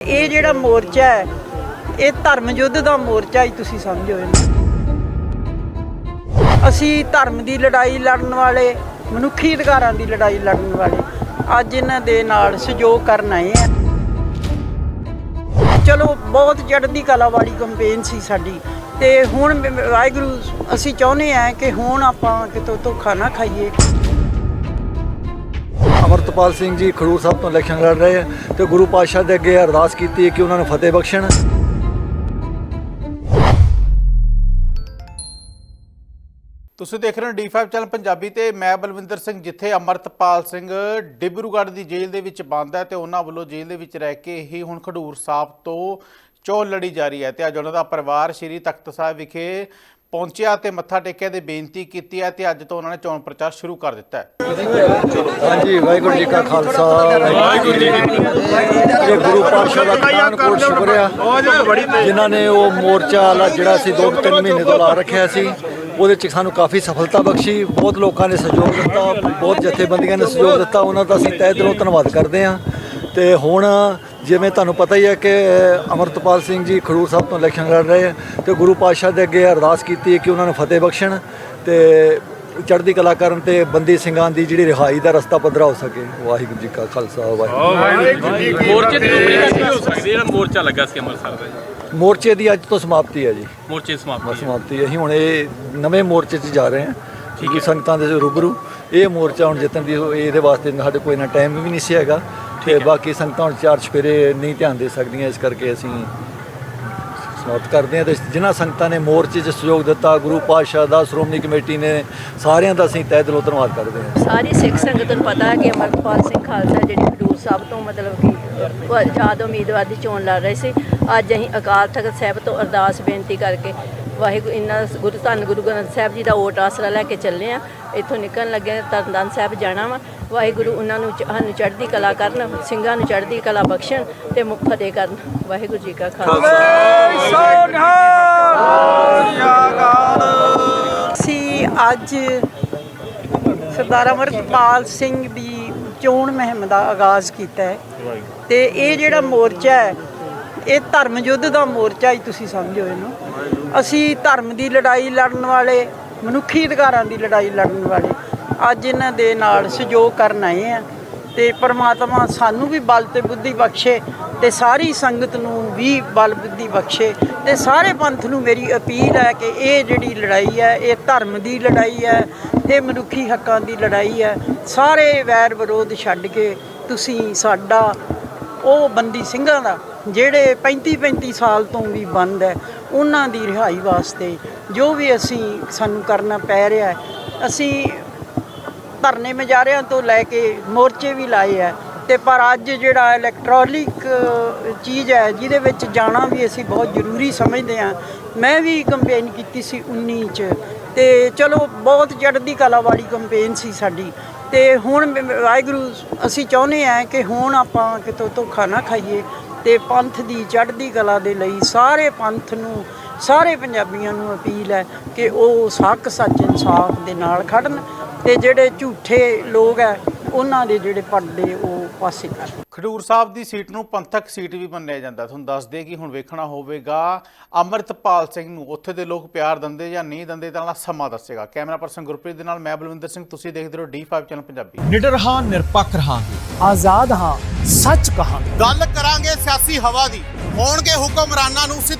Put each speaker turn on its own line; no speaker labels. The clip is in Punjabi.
ਇਹ ਜਿਹੜਾ ਮੋਰਚਾ ਹੈ, ਇਹ ਧਰਮ ਯੁੱਧ ਦਾ ਮੋਰਚਾ ਹੀ ਤੁਸੀਂ ਸਮਝੋ ਇਹਨੂੰ। ਅਸੀਂ ਧਰਮ ਦੀ ਲੜਾਈ ਲੜਨ ਵਾਲੇ, ਮਨੁੱਖੀ ਅਧਿਕਾਰਾਂ ਦੀ ਲੜਾਈ ਲੜਨ ਵਾਲੇ, ਅੱਜ ਇਹਨਾਂ ਦੇ ਨਾਲ ਸਹਿਯੋਗ ਕਰਨ ਆਏ ਆ ਚਲੋ, ਬਹੁਤ ਚੜ੍ਹਦੀ ਕਲਾ ਵਾਲੀ ਕੰਪੇਨ ਸੀ ਸਾਡੀ। ਤੇ ਹੁਣ ਵਾਹਿਗੁਰੂ, ਅਸੀਂ ਚਾਹੁੰਦੇ ਆ ਕਿ ਹੁਣ ਆਪਾਂ ਕਿਤੋਂ ਧੋਖਾ ਨਾ ਖਾਈਏ।
ਅਮਰਤਪਾਲ ਸਿੰਘ ਜੀ ਖਡੂਰ ਸਾਹਿਬ ਤੋਂ ਇਲੈਕਸ਼ਨ ਲੜ ਰਹੇ ਤੇ ਗੁਰੂ ਪਾਤਸ਼ਾਹ ਦੇ ਅੱਗੇ ਅਰਦਾਸ ਕੀਤੀ ਕਿ ਉਹਨਾਂ ਨੂੰ ਫਤਿਹ ਬਖਸ਼ਣ।
ਤੁਸੀਂ ਦੇਖ ਰਹੇ ਹੋ ਡੀ5 ਚੈਨਲ ਪੰਜਾਬੀ ਤੇ ਮੈਂ ਬਲਵਿੰਦਰ ਸਿੰਘ, ਜਿੱਥੇ ਅਮਰਤਪਾਲ ਸਿੰਘ ਡਿਬਰੂਗੜ੍ਹ ਦੀ ਜੇਲ੍ਹ ਦੇ ਵਿੱਚ ਬੰਦ ਹੈ ਤੇ ਉਹਨਾਂ ਵੱਲੋਂ ਜੇਲ੍ਹ ਦੇ ਵਿੱਚ ਰਹਿ ਕੇ ਹੀ ਹੁਣ ਖਡੂਰ ਸਾਹਿਬ ਤੋਂ ਚੋਣ ਲੜੀ ਜਾ ਰਹੀ ਹੈ ਤੇ ਅੱਜ ਉਹਨਾਂ ਦਾ ਪਰਿਵਾਰ ਸ਼੍ਰੀ ਤਖਤ ਸਾਹਿਬ ਵਿਖੇ ਪਹੁੰਚਿਆ ਤੇ ਮੱਥਾ ਟੇਕਿਆ ਤੇ ਬੇਨਤੀ ਕੀਤੀ ਹੈ ਤੇ ਅੱਜ ਤੋਂ ਉਹਨਾਂ ਨੇ ਚੋਣ ਪ੍ਰਚਾਰ ਸ਼ੁਰੂ ਕਰ ਦਿੱਤਾ ਹੈ।
ਹਾਂਜੀ, ਵਾਹਿਗੁਰੂ ਜੀ ਕਾ ਖਾਲਸਾ, ਵਾਹਿਗੁਰੂ ਜੀ ਕੀ ਫਤਿਹ। ਇਹ ਗੁਰੂ ਪਾਤਸ਼ਾਹ ਦਾ ਖਾਨ ਕੋਟ ਸ਼ੁਕਰ ਜਿਨ੍ਹਾਂ ਨੇ ਉਹ ਮੋਰਚਾ ਵਾਲਾ ਜਿਹੜਾ ਸੀ 2-3 ਮਹੀਨੇ ਤੋਂ ਲਾ ਰੱਖਿਆ ਸੀ, ਉਹਦੇ ਚ ਸਾਨੂੰ ਕਾਫੀ ਸਫਲਤਾ ਬਖਸ਼ੀ, ਬਹੁਤ ਲੋਕਾਂ ਨੇ ਸਹਿਯੋਗ ਦਿੱਤਾ, ਬਹੁਤ ਜਥੇਬੰਦੀਆਂ ਨੇ ਸਹਿਯੋਗ ਦਿੱਤਾ, ਉਹਨਾਂ ਦਾ ਅਸੀਂ ਤਹਿ ਦਿਲੋਂ ਧੰਨਵਾਦ ਕਰਦੇ ਹਾਂ। ਤੇ ਹੁਣ ਜਿਵੇਂ ਤੁਹਾਨੂੰ ਪਤਾ ਹੀ ਹੈ ਕਿ ਅਮਰਤਪਾਲ ਸਿੰਘ ਜੀ ਖਡੂਰ ਸਾਹਿਬ ਤੋਂ ਇਲੈਕਸ਼ਨ ਲੜ ਰਹੇ ਆ ਤੇ ਗੁਰੂ ਪਾਤਸ਼ਾਹ ਦੇ ਅੱਗੇ ਅਰਦਾਸ ਕੀਤੀ ਹੈ ਕਿ ਉਹਨਾਂ ਨੂੰ ਫਤਿਹ ਬਖਸ਼ਣ ਤੇ ਚੜ੍ਹਦੀ ਕਲਾ ਕਰਨ ਤੇ ਬੰਦੀ ਸਿੰਘਾਂ ਦੀ ਜਿਹੜੀ ਰਿਹਾਈ ਦਾ ਰਸਤਾ ਪੱਧਰਾ ਹੋ ਸਕੇ। ਵਾਹਿਗੁਰੂ ਜੀ ਕਾ ਖਾਲਸਾ ਵਾਹਿਗੁਰੂ
ਮੋਰਚੇ ਦੀ ਰੂਪਰੇਖਾ ਕੀ ਹੋ ਸਕਦੀ ਹੈ? ਜਿਹੜਾ ਮੋਰਚਾ ਲੱਗਾ ਸੀ ਅੰਮ੍ਰਿਤਸਰ ਦਾ ਜੀ।
ਮੋਰਚੇ ਦੀ ਅੱਜ ਤੋਂ ਸਮਾਪਤੀ ਹੈ ਜੀ।
ਮੋਰਚੇ ਦੀ ਸਮਾਪਤੀ ਹੈ।
ਸਮਾਪਤੀ ਹੈ। ਅਸੀਂ ਹੁਣ ਇਹ ਨਵੇਂ ਮੋਰਚੇ 'ਚ ਜਾ ਰਹੇ ਹਾਂ। ਠੀਕ ਹੈ। ਸੰਗਤਾਂ ਦੇ ਰੂਬਰੂ। ਇਹ ਮੋਰਚਾ ਹੁਣ ਜਿੱਤਣ ਦੀ ਇਹਦੇ ਵਾਸਤੇ ਸਾਡੇ ਕੋਈ ਨਾ ਟਾਈਮ ਵੀ ਨਹੀਂ ਸੀ ਹੈਗਾ। ਤੇ ਬਾਕੀ ਸੰਗਤਾਂ ਹੁਣ ਚਾਰ ਚੁਫੇਰੇ ਨਹੀਂ ਧਿਆਨ ਦੇ ਸਕਦੀਆਂ ਇਸ ਕਰਕੇ ਅਸੀਂ ਸਮਾਪਤ ਕਰਦੇ ਹਾਂ ਤੇ ਜਿਨ੍ਹਾਂ ਸੰਗਤਾਂ ਨੇ ਮੋਰਚੇ 'ਚ ਸਹਿਯੋਗ ਦਿੱਤਾ ਗੁਰੂ ਪਾਤਸ਼ਾਹ ਦਾ ਸ਼੍ਰੋਮਣੀ ਕਮੇਟੀ ਨੇ ਸਾਰਿਆਂ ਦਾ ਅਸੀਂ ਤਹਿ ਦਿਲੋਂ ਧੰਨਵਾਦ ਕਰਦੇ ਹਾਂ।
ਸਾਰੀ ਸਿੱਖ ਸੰਗਤ ਨੂੰ ਪਤਾ ਹੈ ਕਿ ਅਮਰਪਾਲ ਸਿੰਘ ਖਾਲਸਾ ਜਿਹੜੀ ਖਡੂਰ ਸਾਹਿਬ ਤੋਂ ਮਤਲਬ ਕਿ ਆਜ਼ਾਦ ਉਮੀਦਵਾਰ ਦੀ ਚੋਣ ਲੜ ਰਹੇ ਸੀ ਅੱਜ ਅਸੀਂ ਅਕਾਲ ਤਖਤ ਸਾਹਿਬ ਤੋਂ ਅਰਦਾਸ ਬੇਨਤੀ ਕਰਕੇ ਵਾਹਿਗੁਰੂ ਇਨ੍ਹਾਂ ਗੁਰੂ ਧੰਨ ਗੁਰੂ ਗ੍ਰੰਥ ਸਾਹਿਬ ਜੀ ਦਾ ਓਟ ਆਸਰਾ ਲੈ ਕੇ ਚੱਲੇ ਆ ਇੱਥੋਂ ਨਿਕਲਣ ਲੱਗੇ ਤਰਨਤਾਰਨ ਸਾਹਿਬ ਜਾਣਾ ਵਾ। ਵਾਹਿਗੁਰੂ ਉਹਨਾਂ ਨੂੰ ਸਾਨੂੰ ਚੜ੍ਹਦੀ ਕਲਾ ਕਰਨ ਸਿੰਘਾਂ ਨੂੰ ਚੜ੍ਹਦੀ ਕਲਾ ਬਖਸ਼ਣ ਤੇ ਮੁਖ ਫਤਿਹ ਕਰਨ। ਵਾਹਿਗੁਰੂ ਜੀ ਕਾ ਖਾਲਸਾ।
ਅਸੀਂ ਅੱਜ ਸਰਦਾਰ ਅਮਰਪਾਲ ਸਿੰਘ ਦੀ ਚੋਣ ਮੁਹਿੰਮ ਦਾ ਆਗਾਜ਼ ਕੀਤਾ ਹੈ ਤੇ ਇਹ ਜਿਹੜਾ ਮੋਰਚਾ ਹੈ ਇਹ ਧਰਮ ਯੁੱਧ ਦਾ ਮੋਰਚਾ ਹੀ ਤੁਸੀਂ ਸਮਝੋ ਇਹਨੂੰ। ਅਸੀਂ ਧਰਮ ਦੀ ਲੜਾਈ ਲੜਨ ਵਾਲੇ ਮਨੁੱਖੀ ਅਧਿਕਾਰਾਂ ਦੀ ਲੜਾਈ ਲੜਨ ਵਾਲੇ ਅੱਜ ਇਹਨਾਂ ਦੇ ਨਾਲ ਸਹਿਯੋਗ ਕਰਨ ਆਏ ਆ ਤੇ ਪ੍ਰਮਾਤਮਾ ਸਾਨੂੰ ਵੀ ਬਲ ਤੇ ਬੁੱਧੀ ਬਖਸ਼ੇ ਤੇ ਸਾਰੀ ਸੰਗਤ ਨੂੰ ਵੀ ਬਲ ਬੁੱਧੀ ਬਖਸ਼ੇ ਤੇ ਸਾਰੇ ਪੰਥ ਨੂੰ ਮੇਰੀ ਅਪੀਲ ਹੈ ਕਿ ਇਹ ਜਿਹੜੀ ਲੜਾਈ ਹੈ, ਇਹ ਧਰਮ ਦੀ ਲੜਾਈ ਹੈ, ਇਹ ਮਨੁੱਖੀ ਹੱਕਾਂ ਦੀ ਲੜਾਈ ਹੈ, ਸਾਰੇ ਵੈਰ ਵਿਰੋਧ ਛੱਡ ਕੇ ਤੁਸੀਂ ਸਾਡਾ ਉਹ ਬੰਦੀ ਸਿੰਘਾਂ ਦਾ, ਜਿਹੜੇ 35 35 ਸਾਲ ਤੋਂ ਵੀ ਬੰਦ ਹੈ, ਉਹਨਾਂ ਦੀ ਰਿਹਾਈ ਵਾਸਤੇ ਜੋ ਵੀ ਅਸੀਂ ਸਾਨੂੰ ਕਰਨਾ ਪੈ ਰਿਹਾ ਅਸੀਂ ਧਰਨੇ ਮਜਾਰਿਆਂ ਤੋਂ ਲੈ ਕੇ ਮੋਰਚੇ ਵੀ ਲਾਏ ਆ। ਤੇ ਪਰ ਅੱਜ ਜਿਹੜਾ ਇਲੈਕਟ੍ਰੋਨਿਕ ਚੀਜ਼ ਹੈ, ਜਿਹਦੇ ਵਿੱਚ ਜਾਣਾ ਵੀ ਅਸੀਂ ਬਹੁਤ ਜ਼ਰੂਰੀ ਸਮਝਦੇ ਆ ਮੈਂ ਵੀ ਕੰਪੇਨ ਕੀਤੀ ਸੀ 19 ਚ। ਤੇ ਚਲੋ, ਬਹੁਤ ਚੜ੍ਹਦੀ ਕਲਾ ਵਾਲੀ ਕੰਪੇਨ ਸੀ ਸਾਡੀ। ਤੇ ਹੁਣ ਵਾਹਿਗੁਰੂ, ਅਸੀਂ ਚਾਹੁੰਦੇ ਆ ਕਿ ਹੁਣ ਆਪਾਂ ਕਿਤੋਂ ਧੋਖਾ ਨਾ ਖਾਈਏ। ਤੇ ਪੰਥ ਦੀ ਚੜ੍ਹਦੀ ਕਲਾ ਦੇ ਲਈ ਸਾਰੇ ਪੰਥ ਨੂੰ ਸਾਰੇ ਪੰਜਾਬੀਆਂ ਨੂੰ ਅਪੀਲ ਹੈ ਕਿ ਉਹ ਹੱਕ ਸੱਚ ਇਨਸਾਫ ਦੇ ਨਾਲ ਖੜਨ ਤੇ ਜਿਹੜੇ ਝੂਠੇ ਲੋਕ ਹੈ ਉਹਨਾਂ ਦੇ ਜਿਹੜੇ ਪਰਦੇ ਉਹ ਪਾਸੇ ਕਰਨ
ਖਡੂਰ ਸਾਹਿਬ ਦੀ ਸੀਟ ਨੂੰ ਪੰਥਕ ਸੀਟ ਵੀ ਮੰਨਿਆ ਜਾਂਦਾ। ਤੁਹਾਨੂੰ ਦੱਸ ਦੇ ਕਿ ਹੁਣ ਵੇਖਣਾ ਹੋਵੇਗਾ ਅਮਰਤਪਾਲ ਸਿੰਘ ਨੂੰ ਉੱਥੇ ਦੇ ਲੋਕ ਪਿਆਰ ਦਿੰਦੇ ਜਾਂ ਨਹੀਂ ਦਿੰਦੇ ਤਾਂ ਨਾਲ ਸਮਾਂ ਦੱਸੇਗਾ। ਕੈਮਰਾ ਪਰਸਨ ਗੁਰਪ੍ਰੀਤ ਦੇ ਨਾਲ ਮੈਂ ਬਲਵਿੰਦਰ ਸਿੰਘ ਤੁਸੀਂ ਦੇਖਦੇ ਰਹੋ ਡੀ5 ਚੈਨਲ ਪੰਜਾਬੀ।
ਨਿਡਰ ਹਾਂ ਨਿਰਪੱਖ ਰਹਾਂਗੇ।
ਆਜ਼ਾਦ ਹਾਂ ਸੱਚ ਕਹਾਂਗੇ।
ਗੱਲ ਕਰਾਂਗੇ ਸਿਆਸੀ ਹਵਾ ਦੀ। ਹੋਣਗੇ ਹੁਕਮਰਾਨਾਂ ਨੂੰ ਸਿੱਧੇ